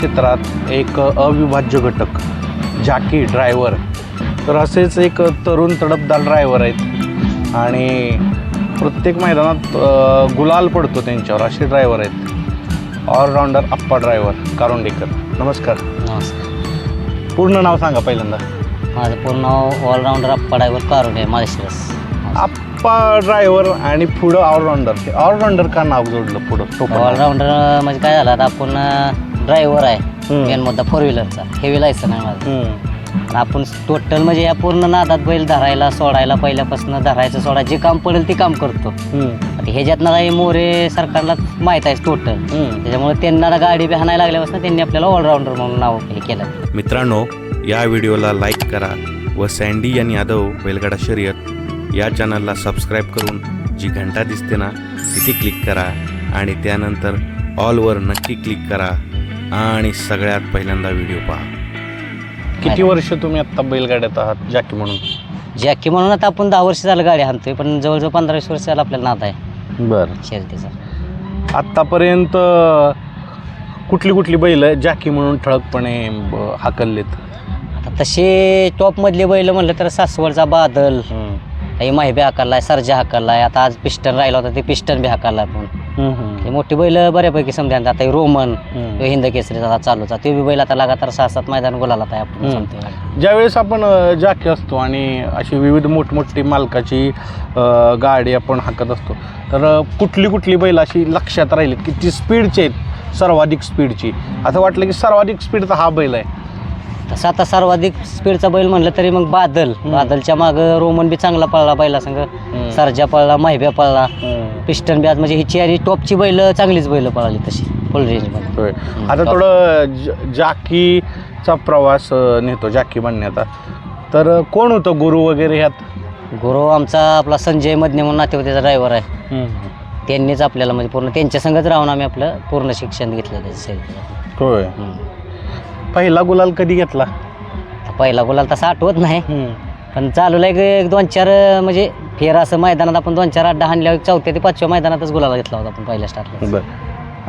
क्षेत्रात एक अविभाज्य घटक जाकी ड्रायव्हर तर असेच एक तरुण तडफदार ड्रायव्हर आहेत. आणि प्रत्येक मैदानात गुलाल पडतो त्यांच्यावर असे ड्रायव्हर आहेत. Allrounder Appa driver Karondekar. नमस्कार. नमस्कार. पूर्ण नाव सांगा पहिल्यांदा. माझं पूर्ण नाव allrounder Appa driver Karunde Malshiras Appa driver आणि पुढं ऑलराऊंडर ऑलराऊंडर का नाव जोडलं पुढं? ऑलराऊंडर म्हणजे काय झालं आता आपण ड्रायव्हर आहे हम्म. मेन मुद्दा फोर व्हीलरचा हेवी लायसन आहे माझं हम्म. आणि आपण टोटल म्हणजे या पूर्ण नादात बैल धरायला सोडायला पहिल्यापासून धरायचं सोडा जे काम पडेल ते काम करतो हम्म. आता ह्याच्यातनं काही मोरे सरकारला माहीत आहे टोटल हम्म. त्याच्यामुळे त्यांना गाडी बी हाणायला लागल्यापासून त्यांनी आपल्याला ऑलराऊंडर म्हणून नाव हे केलं मित्रांनो या व्हिडिओला लाईक करा व सँडी आणि यादव बैलगाडा शर्यत या चॅनलला सबस्क्राईब करून जी घंटा दिसते ना तिथे क्लिक करा आणि त्यानंतर ऑलवर नक्की क्लिक करा आणि सगळ्यात पहिल्यांदा व्हिडिओ पहा. किती वर्ष तुम्ही आता बैलगाड्यात आहात जाकी म्हणून? जॅकी म्हणून आता आपण दहा वर्ष झालं गाडी हाणतोय पण जवळजवळ पंधरा वीस वर्ष झालं आपल्याला नाद आहे. बरं. शर्यतीचा आत्तापर्यंत कुठली कुठली बैल जाकी म्हणून ठळकपणे हाकललेत? आता तसे टॉपमधले बैल म्हणलं तर सासवडचा बादल काही माहिबी हाकललाय सरजा हाकललाय आता आज पिस्टन राहिला होता ते पिस्टन बी हाकललाय पण. ते मोठी बैल बऱ्यापैकी समजा आता हे रोमन हिंद केसरी आता चालूचा ते बी बैल आता लगातार सहा सात मैदान गोलाला आहे आपण हम्म. सांगतोय ज्यावेळेस आपण अ, जाकी असतो आणि अशी विविध मोठमोठी मालकाची अ, गाडी आपण हाकत असतो तर अ, कुठली कुठली बैल अशी लक्षात राहिली की ती स्पीडची आहेत सर्वाधिक स्पीडची. असं वाटलं की सर्वाधिक स्पीडचा हा बैल आहे. तसं आता सर्वाधिक स्पीडचा बैल म्हणलं तरी मग बादल. बादलच्या मागं रोमन बी चांगला पळला बैला संग सरजा पळला माहिब्या पळला. पिस्टन बी आज म्हणजे ही चारी टॉपची बैल चांगलीच बैल पळाली तशी फुल रेंजमध्ये होय. आता थोडं ज- जाकीचा प्रवास अ, नेतो जाकी बनण्याचा तर कोण होतं गुरु वगैरे ह्यात? गुरु आमचा आपला संजय मधने म्हणून नातेवाईचा ड्रायव्हर आहे. त्यांनीच आपल्याला म्हणजे पूर्ण त्यांच्या संगच राहून आम्ही आपलं पूर्ण शिक्षण घेतलं त्याचं शर्यतीचं. होय. हम्म. पहिला गुलाल कधी घेतला? पहिला गुलाल तसा आठवत नाही. पण चालू एक एक दोन चार अं, म्हणजे फेर असं मैदानात आपण दोन चार अड्डा हाणल्यावर चौथ्या ते पाचव्या मैदानातच गुलाला घेतला होता आपण पहिल्या स्टार्टला बर.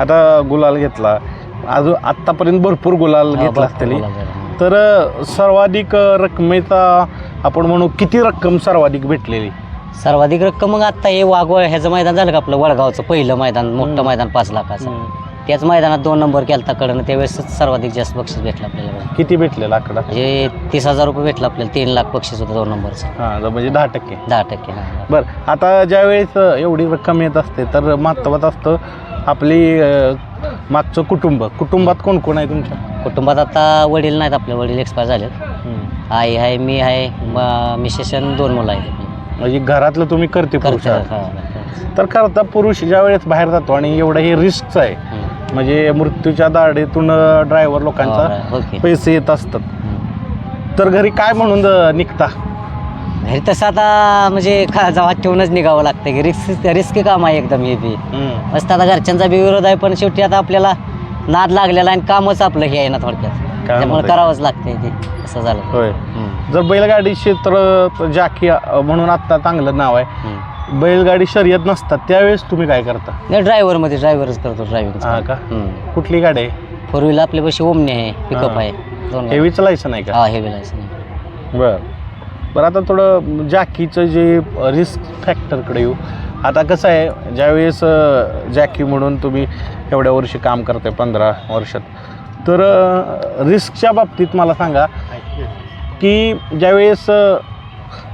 आता गुलाल घेतला. अजून आत्तापर्यंत भरपूर गुलाल घेतला असतील तर अ, सर्वाधिक अ, रकमेचा आपण म्हणू किती रक्कम सर्वाधिक भेटलेली? सर्वाधिक रक्कम मग आता हे वाघवळ ह्याचं मैदान झालं का आपलं वडगावचं पहिलं मैदान मोठं मैदान पाच लाखाचं. त्याच मैदानात दोन नंबर केलता कडनं. त्यावेळेस सर्वाधिक जास्त बक्षीस भेटलं आपल्याला. किती भेटलेला आकडा म्हणजे तीस हजार रुपये भेटलं आपल्याला. तीन लाख बक्षीस होतं दोन नंबरचं. हां ज- म्हणजे दहा टक्के. दहा टक्के हा. बरं आता ज्यावेळेस अ, एवढी रक्कम येत असते तर महत्त्वाचं असतं आपली अ, मागचं कुटुंब. कुटुंबात कोण कोण आहे तुमच्या? कुटुंबात आता वडील नाहीत आपले. वडील एक्सपायर झालेत. आई आहे मी आहे म- मिसेस आणि दोन मुलं आहेत. म्हणजे घरातलं तुम्ही करते पुरुष आहात. हा. तर करता पुरुष ज्या वेळेस बाहेर जातो आणि एवढं हे रिस्कचं आहे. म्हणजे मृत्यूच्या दाढेतून ड्रायव्हर लोकांचा हो, ओके. पैसे येत असतात. तर घरी काय म्हणून अ, निघता? घरी तसं आता म्हणजे खा जवळ ठेवूनच निघावं लागतं. की रिस्क रिस्क काम आहे एकदम हे बी. मस्त आता घरच्यांचा बी विरोध आहे पण शेवटी आता आपल्याला नाद लागलेला आणि कामच आपलं हे आहे ना थोडक्यात. त्यामुळे आहे? करावंच लागतंय ते. असं झालं. होय. जर बैलगाडी क्षेत्र जाकी म्हणून आता चांगलं नाव आहे. हम्म. बैलगाडी शर्यत नसतात त्यावेळेस तुम्ही काय करता? नाही ड्रायव्हरमध्ये ड्रायव्हरच करतो ड्रायव्हिंग हा का? कुठली गाडी? आहे फोर व्हीलर आपल्या पाशी ओमनी आहे पिकअप हा. आहे दोन हेवीच लायसन आहे का? हा हेवी लायसन बर. बरं आता थोडं जाकीचं जे रिस्क फॅक्टरकडे येऊ. आता कसं आहे ज्यावेळेस अ, जॅकी म्हणून तुम्ही एवढ्या वर्षी काम करताय पंधरा वर्षात तर रिस्कच्या बाबतीत मला सांगा की ज्यावेळेस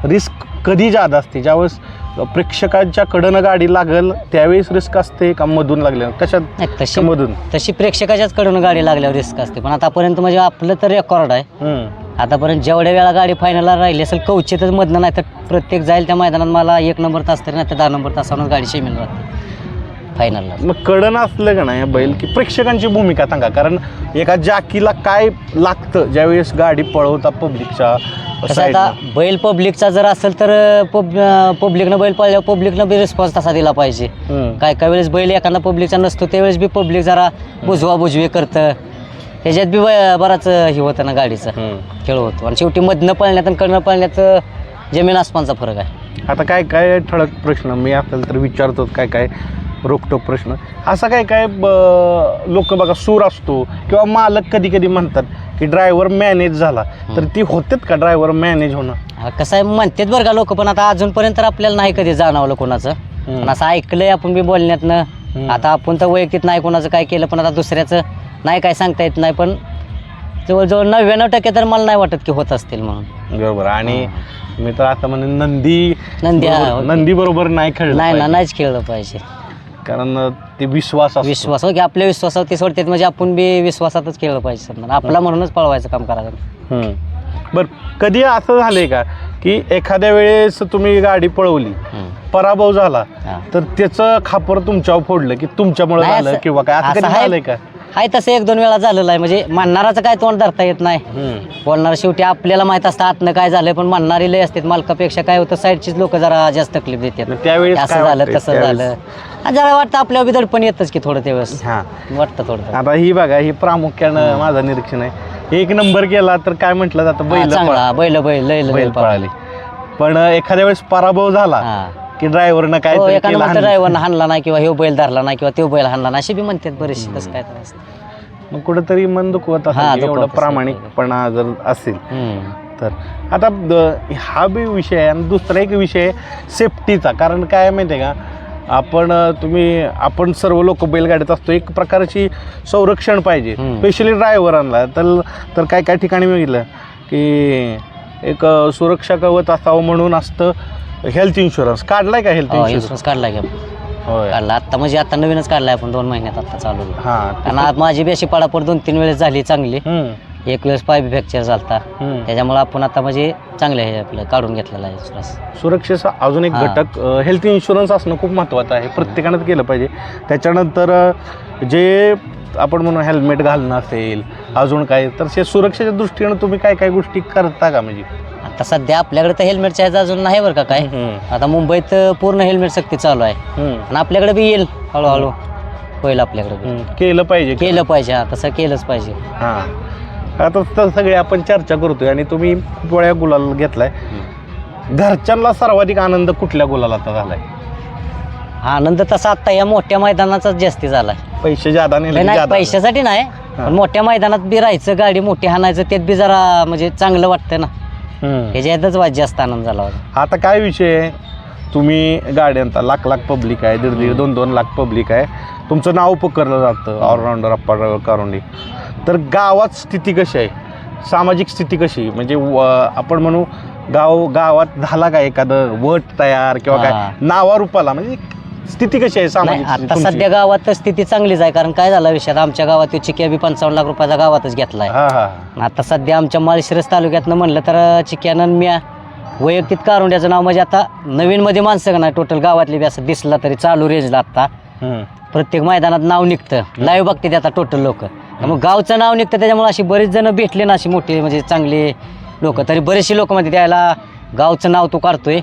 रिस्क कधी जादा असते? ज्यावेळेस प्रेक्षकांच्या कडनं गाडी लागल त्यावेळेस रिस्क असते का मधून लागले कशात? नाही तशी मधून. तशी प्रेक्षकाच्याच कडून गाडी लागल्यावर रिस्क असते. पण आतापर्यंत म्हणजे आपलं तर रेकॉर्ड आहे. हम्म. आतापर्यंत जेवढ्या वेळा गाडी फायनलला राहिली असेल कवचितच मधनं नाही तर प्रत्येक जाईल त्या मैदानात मला एक नंबर तास तरी नाही तर दहा नंबर तासावरच गाडी शेमील राहते फायनलला मग कडन असलं का नाही बैल की प्रेक्षकांची भूमिका सांगा. कारण एका जाकीला काय लागतं ज्यावेळेस गाडी पळवता पब्लिकच्या कसं आता बैल पब्लिकचा जर असेल तर पब पब्लिकनं बैल पळल्यावर पब्लिकनं बी रिस्पॉन्स तसा दिला पाहिजे. काय काय वेळेस बैल एखादा पब्लिकचा नसतो त्यावेळेस बी पब्लिक जरा बुजवा बुजवी करतं. त्याच्यात बी ब- बराच हे होतं ना गाडीचा खेळ होतो. आणि शेवटी मधनं पळण्यात आणि कडनं पळण्यात जमीन आसमानचा फरक आहे. आता काय काय ठळक प्रश्न मी असेल तर विचारतो काय काय रोकटोक प्रश्न. असा काय काय लोक बघा सूर असतो किंवा मालक कधी कधी म्हणतात की ड्रायव्हर मॅनेज झाला. तर ती होतेत का ड्रायव्हर मॅनेज होणं? हा, कसं आहे म्हणतात बरं का लोक पण आता अजूनपर्यंत आपल्याला नाही कधी जाणवलं कोणाचं. हम्म. पण असं ऐकलंय आपण बी बोलण्यातनं. आता आपण तर वैयक्तिक नाही कोणाचं काय केलं पण आता दुसऱ्याचं नाही काय सांगता येत नाही पण जवळजवळ नव्याण्णव टक्के तर मला नाही वाटत की होत असतील म्हणून. बरोबर. आणि मी तर आता म्हणजे नंदी नंदी, हा, बरोबर- ओके. नंदी बरोबर नाही खेळलं नाही ना पाहिजे. नाहीच खेळलं पाहिजे. कारण ते विश्वास असतो. विश्वास हो की आपल्या विश्वासावर ते सोडतात म्हणजे आपण बी विश्वासातच खेळलं पाहिजे समजा आपला म्हणूनच पळवायचं काम करायचं हम्म. बर कधी असं झालंय का की एखाद्या वेळेस तुम्ही गाडी पळवली. पराभव झाला हा. तर त्याचं खापर तुमच्यावर फोडलं की तुमच्यामुळे नाही झालं असं- किंवा काय असं असं कधी आहे. झालंय का हाय तसं एक दोन वेळा झालेलं आहे. म्हणजे म्हणणाराचं काय तोंड धरता येत नाही. बोलणार शेवटी आपल्याला माहीत असतं आतनं काय झालंय पण म्हणणारी लय असतात. मालकापेक्षा काय होतं साईडचीच लोक जरा जास्त तकलीफ देतात. मग त्यावेळेस असं काय झालं वाटतंय? तसं त्यावेळेस? झालं. आणि जरा वाटतं आपल्यावर बी दडपण येतच की थोडं त्यावेळेस. हा. वाटतं थोडं आता ही बघा ही प्रामुख्यानं माझं निरीक्षण आहे. एक नंबर केला तर काय म्हटलं जातं? हा, बैल चांगला बैल बैल लय लय बैल. पळाली. पण एखाद्या वेळेस पराभव झाला हा. की ड्रायव्हरनं काय हो ड्रायव्हरनं हाणला नाही किंवा ह्यो बैल धरला नाही किंवा तो बैल हाणला नाही अशी बी म्हणतात बरेचसे तसं काय तर असतं. मग कुठेतरी मन दुखवत हा, असेल दुखवत एवढा असेल. प्रामाणिकपणा जर असेल हम्म. तर आता द- हा बी विषय आहे आणि दुसरा एक विषय आहे सेफ्टीचा कारण काय माहिती आहे का आपण अ, तुम्ही आपण सर्व लोक बैलगाडीत असतो एक प्रकारची संरक्षण पाहिजे हम्म. स्पेशली ड्रायव्हरांना तर तर काय काय ठिकाणी बघितलं की एक अ, सुरक्षा कवच असावं म्हणून असतं हेल्थ इन्शुरन्स काढलाय का हेल्थ हो इन्शुरन्स इन्शुरन्स काढला की. आपण. होय. काढला. आता म्हणजे आता नवीनच काढलाय आपण दोन महिन्यात आता चालू. आहे. हां आज माझी बी अशी पडापड दोन तीन वेळेस झाली चांगली. हम्म, एक वेळेस पाय फ्रॅक्चर झालता. हम्म. त्याच्यामुळे आपण आता म्हणजे चांगलं हे आपलं काढून घेतलेलं आहे इन्शुरन्स सुरक्षेचा अजून एक हा. घटक हेल्थ इन्शुरन्स असणं खूप महत्त्वाचं आहे. प्रत्येकानंच केलं पाहिजे. त्याच्यानंतर अ, जे आपण म्हणून हेल्मेट घालणं असेल अजून काय तर सुरक्षेच्या दृष्टीनं तुम्ही काय काय गोष्टी करता का म्हणजे? आता सध्या आपल्याकडे तर हेल्मेटच्या ह्याचं अजून नाही बरं का काय. हम्म, आता मुंबईत पूर्ण हेल्मेट सक्ती चालू आहे. हम्म, आणि आपल्याकडे बी येईल. हळूहळू. होईल आपल्याकडे बी. हम्म. केलं पाहिजे. केलं पाहिजे हा तसं केलंच पाहिजे. हां. आता तर सगळे आपण चर्चा करतोय आणि तुम्ही खूप वेळा गुलाल घेतलाय. घरच्यांना सर्वाधिक आनंद कुठल्या गुलालाचा झालाय? हा आनंद तसा आता या मोठ्या मैदानाचाच जास्ती झाला पैसे नेले की नाही? पैशासाठी नाही. पण मोठ्या मैदानात बी राहायचं गाडी मोठी हाणायचं त्यात बी जरा म्हणजे चांगलं वाटतं ना. ह्याच्यातच वाज जास्त आनंद झाला होता. आता काय विषय आहे? तुम्ही गाड्यांचा लाख लाख पब्लिक आहे दीड दीड दोन दोन लाख पब्लिक आहे. तुमचं नाव पकडलं जातं ऑलराऊंडर अप्पा कारोंडी तर गावात स्थिती कशी आहे? सामाजिक स्थिती कशी म्हणजे व- आपण म्हणू गाव गावात झाला का एखादं वट तयार किंवा हा. काय नावारूपाला म्हणजे स्थिती कशी आहे नाही सामाजिक आता तुमची? सध्या गावात स्थिती चांगलीच आहे कारण काय झालं विषयात आमच्या गावात तो चिक्या बी पंचावन्न लाख रुपयाचा गावातच घेतलाय. हा हा. आता सध्या आमच्या माळशिरस तालुक्यातनं म्हणलं तर चिक्यानं म्या वैयक्तिक कारुंड्याचं नाव म्हणजे आता नवीनमध्ये माणसं का नाही टोटल गावातली बी असं दिसला तरी चालू रेंजला आता. हम्म. प्रत्येक मैदानात नाव निघतं. लाईव्ह बघते ते आता टोटल लोक. मग गावचं नाव निघतं त्याच्यामुळे अशी बरेच जण भेटले ना अशी मोठी म्हणजे चांगले लोक. तरी बरेचसे लोक म्हणते त्याला गावचं नाव तू काढतोय.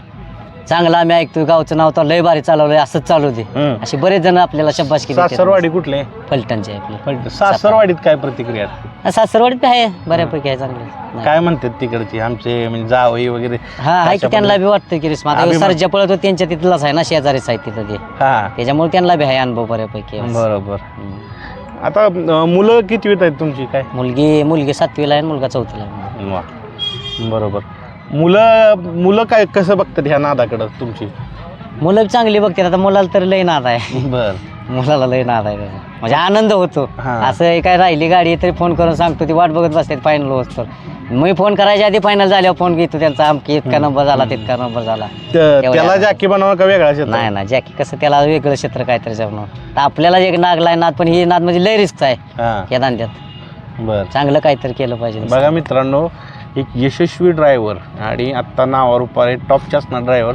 चांगलं आम्ही ऐकतोय गावचं नाव तर लय भारी चालवलंय असंच चालू दे. हम्म. असे बरेच जण आपल्याला देतात. सासरवाडी कुठले? फलटणचे आपले. पण सासरवाडीत काय प्रतिक्रिया? सासरवाडीत बी आहे बऱ्यापैकी आहे चांगले. काय म्हणतात तिकडची? आमचे म्हणजे जावई वगैरे. हा आहे की त्यांना बी वाटतं की रिस्मा. आता अभिमान. सरजा पळत होते त्यांच्या तिथलाच आहे ना शेजारीच आहे तिथं ते. हा. त्याच्यामुळे त्यांना बी आहे अनुभव बऱ्यापैकी. बरोबर. हम्म. आता अं, मुलं कितवीत आहेत तुमची? काय? मुलगी मुलगी सातवीला आहे आणि मुलगा चौथीला आहे. वा. बरोबर. मुलं मुलं काय कसं बघतात ह्या नादाकडं तुमची? मुलं चांगली बघतात आता मुलाला तर लय नाद आहे. बर. मुलाला लय नाद आहे. त्याचा. म्हणजे आनंद होतो. हा. असं हे काय राहिली गाडी तरी फोन करून सांगतो ती वाट बघत बसते फायनल होत मी फोन करायच्या आधी फायनल झाल्यावर फोन घेतो त्यांचा आमकी इतका नंबर झाला तितका नंबर झाला. त्याला जॅकी बनवा का वेगळा शेत नाही ना जॅकी कसं त्याला वेगळं क्षेत्र काहीतरी जमणं तर आपल्याला एक नाग लाय नाद पण ही नाद म्हणजे लय रिस्क आहे. हा. या धंद्यात बर. चांगलं काहीतरी केलं पाहिजे. बघा मित्रांनो एक यशस्वी ड्रायव्हर आणि आत्ता नावावर उपाय टॉपचे असणार ड्रायव्हर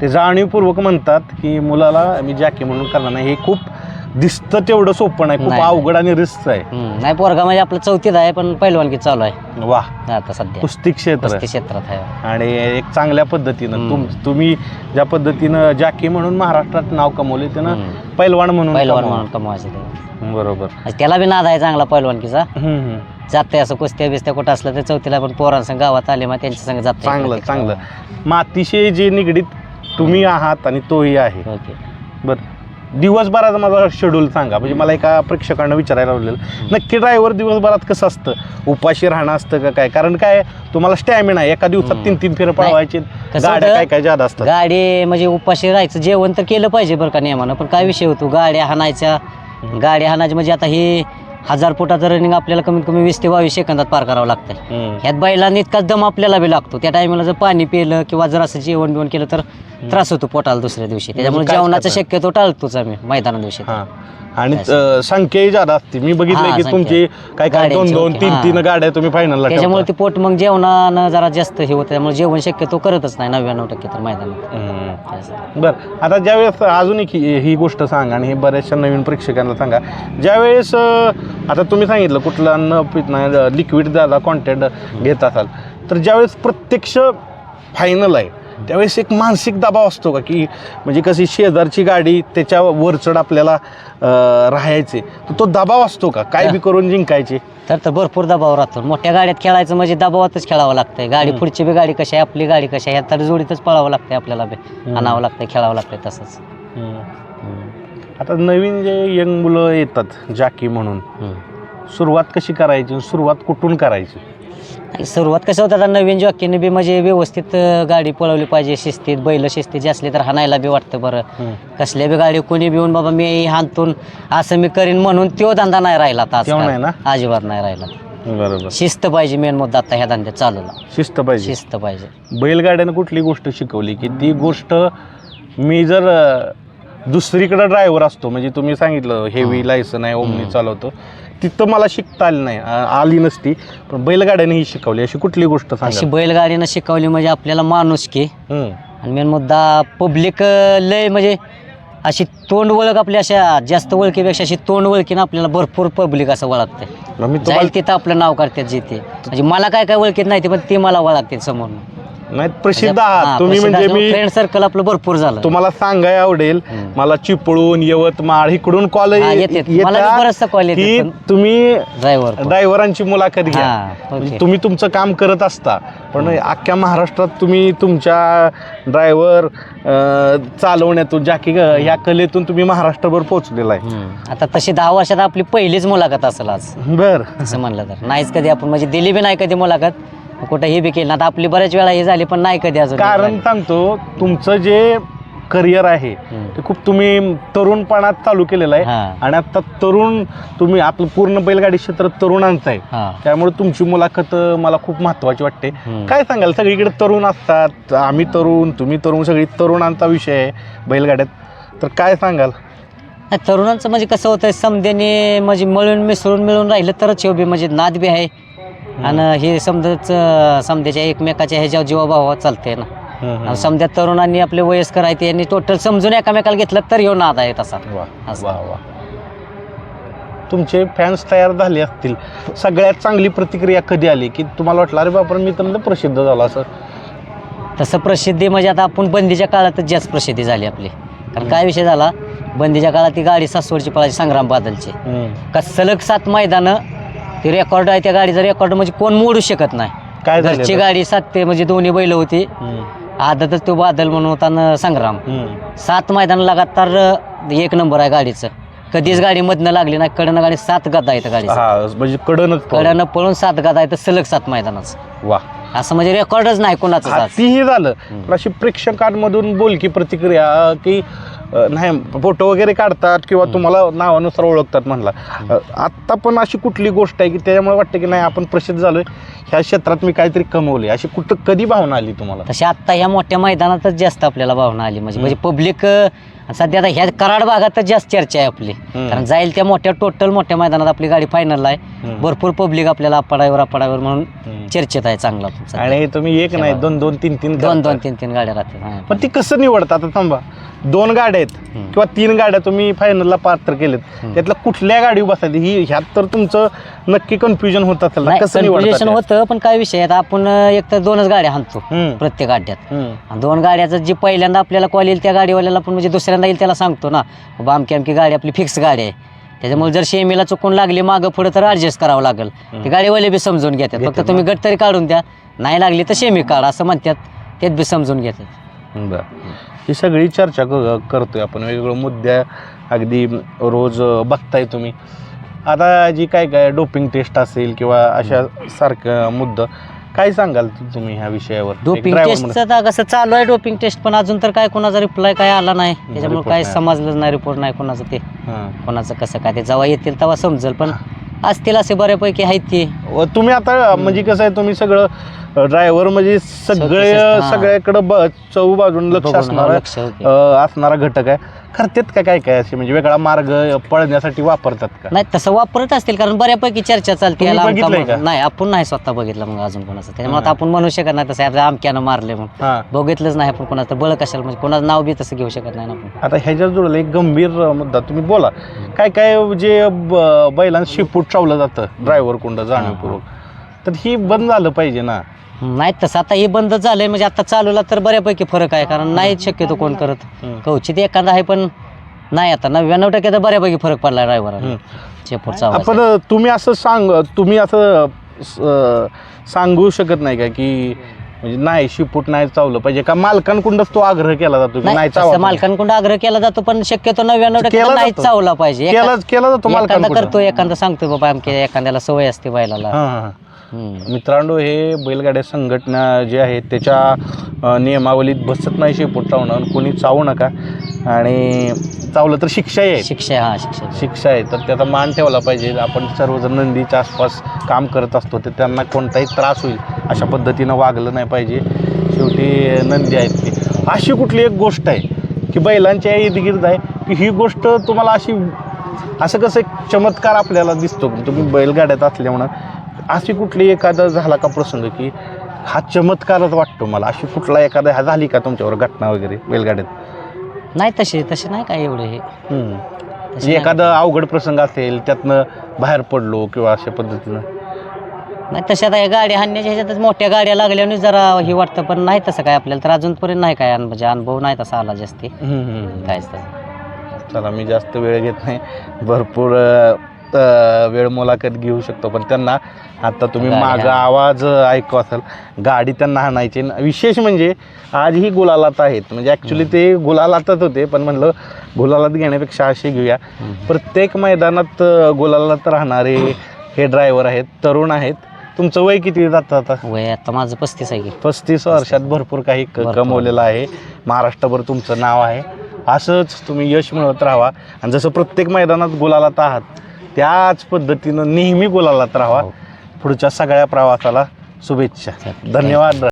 ते जाणीवपूर्वक म्हणतात की मुलाला मी जॅकी म्हणून करणार नाही हे खूप दिसतं तेवढं सोपं नाही खूप नाही. अवघड आणि रिस्क आहे हम्म, नाही पोरगा म्हणजे आपलं चौथीत आहे पण पहिलवानकी चालू आहे वा आता सध्या कुस्ती क्षेत्र कुस्ती क्षेत्रात आहे आणि एक चांगल्या पद्धतीनं. तुम तुम्ही ज्या पद्धतीनं जॅकी म्हणून महाराष्ट्रात नाव कमवले त्यानं हम्म. पैलवान म्हणून पहिलवान कमवलं. म्हणून कमवायचे ते. बरोबर म्हणजे त्याला बी नाद आहे चांगला हम्म, हम्म. जाते असं कुस्त्या बिस्त्या कुठं असलं तर चौथीला पण पोरांसंग गावात आले मग त्यांच्या संग जाते चांगलं चांगलं. मातीशी जे निगडीत तुम्ही आहात आणि तोही आहे. ओके. बर. दिवसभराचा माझा शेड्यूल सांगा. म्हणजे मला एका प्रेक्षकांना विचारायला लावलेलं नक्की ड्रायव्हर दिवसभरात कसं असतं? उपाशी राहणं असतं का काय? कारण काय तुम्हाला स्टॅमिना आहे. एका दिवसात तीन तीन फेर पळवायचे. कसं गाड्या होतं? काय काय जादा असतात? गाडी म्हणजे उपाशी राहायचं जेवण तर केलं पाहिजे बरं का नियमानं. पण काय विषय होतो? गाड्या हाणायच्या. गाड्या हाणायच्या म्हणजे आता हे हजार फुटाचं रनिंग आपल्याला कमीत कमी वीस ते बावीस सेकंदात पार करावं लागतं. ह्यात बैलांनी इतकाच दम आपल्याला बी लागतो. त्या टायमाला जर पाणी पिलं किंवा जर असं जेवण बिवण केलं तर त्रास होतो पोटाला दुसऱ्या दिवशी. त्याच्यामुळे काय जेवणाचा? शक्यतो टाळतोच आम्ही मैदाना दिवशी. हा. आणि अं, संख्याही जादा असते. मी बघितलंय हा, की संख्या. तुमची काय काय दोन गाड्यांची दोन तीन हा. तीन गाड्या तुम्ही फायनलला त्याच्यामुळे ते पोट मग जेवणानं जरा जास्त हे होतं त्यामुळे जेवण शक्यतो करतच नाही नव्याण्णव टक्के तर मैदानात. असं. बर आता ज्यावेळेस अजून एक ही ही गोष्ट सांगा आणि हे बऱ्याचशा नवीन प्रेक्षकांना सांगा. ज्यावेळेस अं, आता तुम्ही सांगितलं कुठलं अन्न पित नाही लिक्विड झाला कॉन्टेंट घेत असाल. तर ज्यावेळेस प्रत्यक्ष फायनल आहे त्यावेळेस एक मानसिक दबाव असतो का? की म्हणजे कशी शेजारची गाडी त्याच्या वरचढ आपल्याला राहायचे. तर तो दबाव असतो का? काय बी करून जिंकायचे? तर तर भरपूर दबाव राहतो. मोठ्या गाड्यात खेळायचं म्हणजे दबावातच खेळावं लागतंय. गाडी पुढची बी गाडी कशी आहे आपली गाडी कशी आहे ह्या तर जोडीतच पळावं लागतंय आपल्याला बी. आणावं लागतंय खेळावं लागतंय तसंच. आता नवीन जे यंग मुलं येतात जाकी म्हणून. सुरुवात कशी करायची? सुरुवात कुठून करायची? आणि सुरुवात कसं होतं आता नवीन जॉकीने बी म्हणजे व्यवस्थित अं, गाडी पळवली पाहिजे शिस्तीत बैल शिस्तीत असले तर हाणायला बी वाटतं बरं. कसल्या बी गाडी कोणी बी येऊन बाबा मी हाणतून असं मी करीन म्हणून तो धंदा नाही राहिला आता त्यो नाही आजकाल. ना? अजिबात नाही राहिला. बरोबर. शिस्त पाहिजे मेन मुद्दा आता ह्या धंद्यात चालवला शिस्त पाहिजे. शिस्त पाहिजे. बैलगाड्यानं कुठली गोष्ट शिकवली की ती गोष्ट मी जर अ, दुसरीकडे ड्रायव्हर असतो म्हणजे तुम्ही सांगितलं हेवी लायसन आहे ओमनी चालवतो. तिथं मला शिकता आली नाही. आ- आली नसती पण बैलगाड्याने ही शिकवली. अशी कुठली गोष्ट अशी बैलगाडीनं शिकवली म्हणजे आपल्याला माणूस की. हम्म. आणि मेन मुद्दा पब्लिक लय म्हणजे अशी तोंड ओळख आपली अशा जास्त ओळखीपेक्षा अशी तोंड ओळखीनं आपल्याला भरपूर पब्लिक असं ओळखते मग मी तुम्हाला जाईल तिथं आपलं नाव काढतात जिथे म्हणजे मला काय काय ओळखीत नाही ते पण ते मला ओळखतात समोर नाही प्रसिद्ध आहात तुम्ही म्हणजे मी फ्रेंड सर्कल आपलं भरपूर झालं. तुम्हाला सांगाय आवडेल. मला चिपळूण यवतमाळ इकडून कॉल हा, येतात. मला बी बरंचसं call येतात, की पण- तुम्ही ड्रायव्हर ड्रायव्हरांची मुलाखत घ्या. हा, म्हणजे ओके. तुम्ही तुमचं काम करत असता पण अख्ख्या महाराष्ट्रात तुम्ही तुमच्या ड्रायव्हर चालवण्यातून जाकी ह्या कलेतून तुम्ही महाराष्ट्रभर पोहोचलेला आहे. आता तशी दहा वर्षात आपली पहिलीच मुलाखत असेल आज. बर. असं म्हणलं तर. नाहीच कधी आपण म्हणजे दिली बी नाही कधी मुलाखत. कुठं हे बी केलं आता आपली बऱ्याच वेळा हे झाली पण नाही कधी अजून कारण सांगतो तुमचं जे करिअर आहे. ते खूप तुम्ही तरुणपणात चालू केलेलं आहे. हा. आणि आता तरुण तुम्ही आपलं पूर्ण बैलगाडी क्षेत्र तरुणांचं आहे. हा. त्यामुळे तुमची मुलाखत मला खूप महत्वाची वाटते. हम्म. काय सांगाल? सगळीकडे तरुण असतात आम्ही तरुण तुम्ही तरुण सगळी तरुणांचा विषय आहे बैलगाड्यात. तर काय सांगाल? नाही, तरुणांचं म्हणजे कसं होतं समध्याने म्हणजे मिळून मिसळून मिळून राहिलं तरच हे बी म्हणजे नाद बी आहे. आणि हे समजाच समध्याच्या एकमेकाच्या ह्याच्यावर जीवाभावा चालते ना. आणि समजा तरुणांनी आपले वयस्कर आहेत यांनी टोटल समजून एकामेकाला घेतलं तर नाद आहे तसा. वा असं. वा वा. तुमचे फॅन्स तयार झाले असतील. सगळ्यात चांगली प्रतिक्रिया कधी आली? की तुम्हाला वाटलं अरे बापा मी तर प्रसिद्ध झालो असं. तसं प्रसिद्धी म्हणजे आता आपण बंदीच्या काळातच जास्त प्रसिद्धी झाली आपली. कारण काय विषय झाला? बंदीच्या काळात ती गाडी सासवडची पळायची संग्राम बादलची का सलग सात मैदानं ते रेकॉर्ड आहे त्या गाडीचं रेकॉर्ड म्हणजे कोण मोडू शकत नाही. काय झालं घरची? गाडी सात ते म्हणजे दोन्ही बैल होती. हम्म, आदतच तो बादल म्हणून होता न संग्राम. हम्म. सात मैदान लगातार एक नंबर आहे गाडीचं. कधीच गाडी मधनं लागली नाही कडनं गाडी सात गदा आहेत गाडीचं. हा म्हणजे कडनच पळून. कडनं पळून सात गदा आहेत सलग सात मैदानाचं. वा. असं म्हणजे रेकॉर्डच नाही कोणाचं तीही झालं. पण अशी प्रेक्षकांमधून बोलकी प्रतिक्रिया अं, की नाही फोटो वगैरे काढतात किंवा तुम्हाला नावानुसार ओळखतात म्हणला. आत्ता पण अशी कुठली गोष्ट आहे की त्याच्यामुळे वाटतं की नाही आपण प्रसिद्ध झालोय. ह्या क्षेत्रात मी काहीतरी कमवले अशी कुठं कधी भावना आली तुम्हाला? तशी आत्ता ह्या मोठ्या मैदानातच जास्त आपल्याला भावना आली. म्हणजे म्हणजे पब्लिक सध्या आता ह्या कराड भागातच जास्त चर्चा आहे आपली. कारण जाईल त्या मोठ्या टोटल मोठ्या मैदानात आपली गाडी फायनल आहे. भरपूर पब्लिक आपल्याला अपाडावर अपाडावर म्हणून. चर्चेत आहे चांगला आणि तुम्ही एक नाही दोन दोन तीन तीन दोन. दोन तीन तीन गाड्या राहतात. पण ती कसं निवडतात थांबा दोन गाड्या आहेत. किंवा तीन गाड्या तुम्ही फायनलला पात्र केलेत. त्यातल्या कुठल्या गाडी बसायची ही ह्यात तर तुमचं नक्की कन्फ्युजन होत असेल ना कसं कन्फ्युजन होतं पण काय विषय आहे आता आपण एक तर दोनच गाड्या हाणतो हम्म. प्रत्येक अड्ड्यात हम्म. आणि दोन गाड्याचं जे पहिल्यांदा आपल्याला कॉल येईल त्या गाडीवाल्याला पण म्हणजे दुसऱ्यांदा येईल त्याला सांगतो ना बाबा आमकी आमकी गाडी आपली फिक्स गाडी आहे. त्याच्यामुळे जर शेमीला चुकून लागली मागं पुढे तर ॲडजस्ट करावं लागेल. ते गाडीवाले बी समजून घेतात. फक्त तुम्ही गट तरी काढून द्या. नाही लागली तर शेमी काढ असं म्हणतात. तेच बी समजून घेतात. बरं. ही सगळी चर्चा क- करतोय आपण. वेगवेगळ्या मुद्द्या अगदी रोज बघताय तुम्ही. आता जी काय काय डोपिंग टेस्ट असेल किंवा अशा सारखं मुद्दा काय सांगाल तु- तुम्ही ह्या विषयावर? एक डोपिंग driver म्हणून. टेस्टचं आता कसं चालू आहे डोपिंग टेस्ट पण अजून तर काय कोणाचा रिप्लाय काय आला नाही. त्याच्यामुळे report काय नाही. समजलं नाही रिपोर्ट नाही कोणाचं ते. हां. कोणाचं कसं काय ते जेव्हा येतील तेव्हा समजेल पण असतील असे बऱ्यापैकी आहेत ते व तुम्ही आता म्हणजे कसं आहे तुम्ही सगळं ड्रायव्हर म्हणजे सगळे. सगळ्याकडं चौ बाजून लक्ष बघून, असणार लक्ष. असणारा घटक आहे करतात का काय काय असे? म्हणजे वेगळा मार्ग पळण्यासाठी वापरतात का? नाही तसं वापरत असतील कारण बऱ्यापैकी चर्चा चालते तुम्ही याला अमका बघितलंय का? म्हणून. नाही आपण नाही स्वतः बघितलं मग अजून कोणाचं. त्याच्यामुळे आता हां. आपण म्हणू शकत नाही तसं आपल्या आमक्यानं मारले म्हणून. हां. बघितलंच नाही आपण कोणाचं बळ कशाला म्हणजे कोणाचं नाव बी तसं घेऊ शकत नाही ना आपण. आता ह्याच्या जोडलं एक गंभीर अ, मुद्दा तुम्ही बोला. काय काय जे ब- बैलांना शिपूट चावलं जातं ड्रायव्हर कुंड जाणीवपूर्वक तर ही बंद झालं पाहिजे ना. नाही तसं आता हे बंद झालंय म्हणजे आता चालूला तर बऱ्यापैकी फरक आहे कारण नाही शक्यतो कोण करत. हम्म. कवचित एखादा आहे पण नाही आता. नव्याण्णव टक्के तर बऱ्यापैकी फरक पडला ड्रायव्हर. चेपूरचा आपण तुम्ही असं सांग तुम्ही असं स- सांगू शकत नाही का की म्हणजे नाही शिपूट नाही चावलं पाहिजे का? मालकांकडूनच तो आग्रह केला जातो की नाही नाही चावा तसं मालकांकडून आग्रह केला जातो पण शक्यतो नव्याण्णव टक्के केला तर नाही जातो. चावला पाहिजे. केला एखा- केला जातो एखादा मालकांकडून. करतो एखादा सांगतोय बाबा आमच्या एखाद्याला सवय असते बैलाला हां हां हम्म. मित्रांनो हे बैलगाड्या संघटना जे आहेत त्याच्या नियमावलीत बसत नाही शेपूट चावणं कोणी चावू नका. आणि चावलं तर शिक्षाही आहे. शिक्षा हा शिक्षा शिक्षा आहे. तर त्याचा मान ठेवला पाहिजे. आपण सर्वजण नंदीच्या आसपास काम करत असतो तर त्यांना कोणताही त्रास होईल अशा पद्धतीनं वागलं नाही पाहिजे. शेवटी नंदी आहेत ती अशी कुठली एक गोष्ट आहे की बैलांच्या इर्दगिर्द आहे की ही गोष्ट तुम्हाला अशी असं कसं एक चमत्कार आपल्याला दिसतो. तुम्ही बैलगाड्यात असल्यामुळं अशी कुठली एखादा झाला का प्रसंग की हा चमत्कारच वाटतो मला? अशी कुठला एखादा हा झाली का तुमच्यावर घटना वगैरे बैलगाड्यात नाही तसे तसे नाही काय एवढे हे? हम्म. नाही. एखादा अवघड प्रसंग असेल त्यातनं बाहेर पडलो किंवा अशा पद्धतीनं? नाही तशा आता या गाड्या हाणण्याच्या ह्याच्यातच मोठ्या गाड्या लागल्याने जरा हे वाटतं पण नाही तसं काय आपल्याला तर अजूनपर्यंत नाही काय म्हणजे अनुभव नाही तसा आला जास्ती. कायच तसं चला मी जास्त वेळ घेत नाही. भरपूर अ, वेळ मुलाखत घेऊ शकतो पण त्यांना आता तुम्ही मागं हा. आवाज ऐकू असाल गाडी त्यांना हाणायची. न- विशेष म्हणजे आजही गुलालात आहेत. म्हणजे ॲक्च्युली ते गुलालातच होते पण म्हणलं गुलालात घेण्यापेक्षा असे घेऊया. प्रत्येक मैदानात गुलालात राहणारे हे ड्रायव्हर आहेत तरुण आहेत. तुमचं वय किती जातं आता? वय आता माझं पस्तीस आहे की. पस्तीस वर्षात भरपूर काही. कमवलेलं आहे. महाराष्ट्रभर तुमचं नाव आहे. असंच तुम्ही यश मिळवत राहा आणि जसं प्रत्येक मैदानात गुलालात आहात त्याच पद्धतीनं नेहमी गुलालात राहा हो. पुढच्या सगळ्या प्रवासाला शुभेच्छा. धन्यवाद.